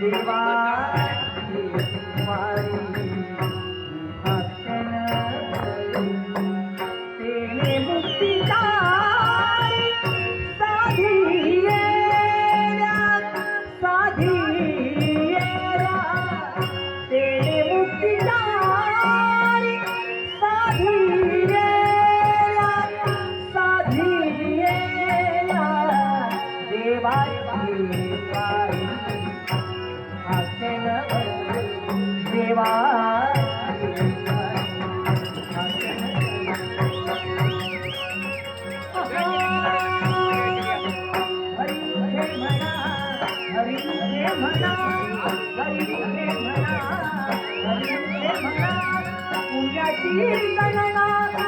Goodbye. गणना